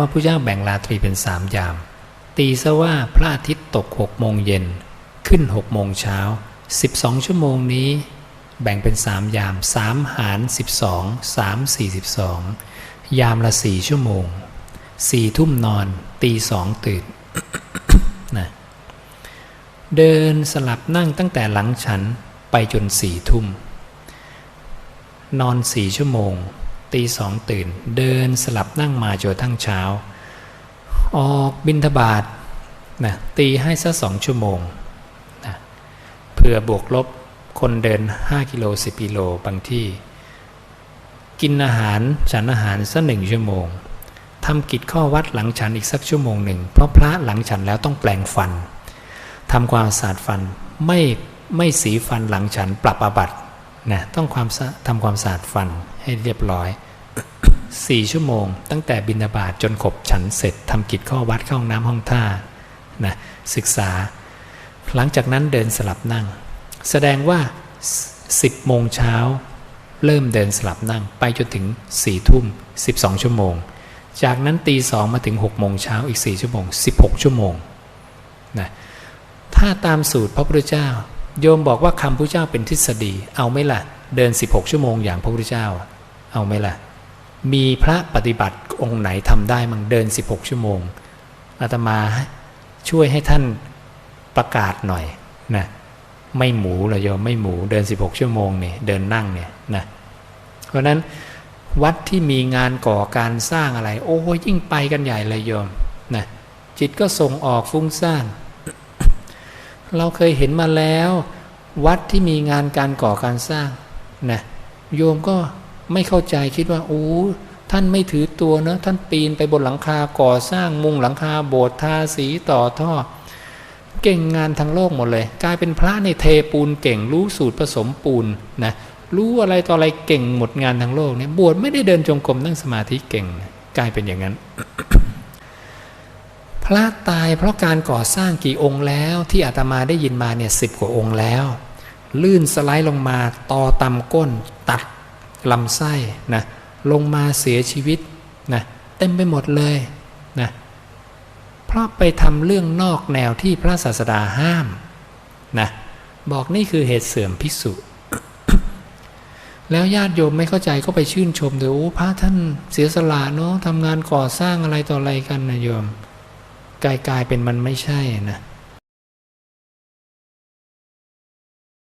ว่าพระเจ้าแบ่งราตรีเป็นสามยาม ตีซะว่าพระอาทิตย์ตกหกโมงเย็นขึ้นหกโมงเช้า12ชั่วโมงนี้ แบ่งเป็นสามยามสามหาร12 3 42ยามละสี่ชั่วโมงสี่ทุ่มนอน ตีสองตื่นนะเดินสลับนั่งตั้งแต่หลังฉันไปจนสี่ทุ่ม นอนสี่ชั่วโมง ตีสองตื่น เดินสลับนั่งมาจนทั้งเช้า ออกบินทบาทนะตีให้สักสองชั่วโมงนะเพื่อบวกลบคนเดิน 5 กิโล 10 กิโลบางที่ กินอาหารฉันอาหารสักหนึ่งชั่วโมงทำกิจข้อวัดหลังฉันอีกสักชั่วโมงหนึ่งเพราะพระหลังฉันแล้วต้องแปลงฟันทำความสะอาดฟันไม่ไม่สีฟันหลังฉันปรับอาบัตินะต้องความทำความสะอาดฟัน ให้เรียบร้อยสี่ชั่วโมง ตั้งแต่บินาบาตจนขบฉันเสร็จทำกิจข้อวัดเข้าห้องน้ำห้องท่านะศึกษา หลังจากนั้นเดินสลับนั่ง แสดงว่า 10โมงเช้าเริ่มเดินสลับนั่งไปจนถึง4ทุ่ม 12 ชั่วโมง จากนั้นตีสองมาถึง6โมงเช้าอีก 4 ชั่วโมง 16 ชั่วโมงนะถ้าตามสูตรพระพุทธเจ้า โยมบอกว่าคำพระเจ้าเป็นทฤษฎีเอาไหมล่ะเดิน 16 ชั่วโมงอย่างพระพุทธเจ้า เอาไหมล่ะ มีพระปฏิบัติองค์ไหนทำได้มั่งเดิน 16 ชั่วโมงอาตมาช่วยให้ท่านประกาศหน่อยนะไม่หมูเลยโยมไม่หมูเดิน 16 ชั่วโมงเนี่ยเดินนั่งเนี่ยนะเพราะนั้นวัดที่มีงานก่อการสร้างอะไร โอ้ยยิ่งไปกันใหญ่เลยโยมนะจิตก็ส่งออกฟุ้งซ่านเราเคยเห็นมาแล้ว วัดที่มีงานการก่อการสร้างนะโยมก็ ไม่เข้าใจคิดว่าโอ้ท่านไม่ถือตัวเนะท่านปีนไปบนหลังคาก่อสร้างมุงหลังคาโบสถ์ทาสีต่อท่อ เก่งงานทางโลกหมดเลย กลายเป็นพระในเทปูนเก่งรู้สูตรผสมปูนนะรู้อะไรต่ออะไรเก่งหมดงานทางโลกเนี่ยบวชไม่ได้เดินจงกรมนั่งสมาธิเก่ง กลายเป็นอย่างนั้น พระตายเพราะการก่อสร้างกี่องค์แล้วที่อาตมาได้ยินมาเนี่ยสิบกว่าองค์แล้ว ลื่นสไลด์ลงมาต่อตำก้น ตัด ลำไส้นะลงมาเสียชีวิตนะเต็มไปหมดเลยนะเพราะไปทำเรื่องนอกแนวที่พระศาสดาห้ามนะบอกนี่คือเหตุเสื่อมภิกษุแล้วญาติโยมไม่เข้าใจก็ไปชื่นชมเลยโอ้พระท่านเสียสละเนาะทำงานก่อสร้างอะไรต่ออะไรกันนะโยมกลายกลายเป็นมันไม่ใช่นะ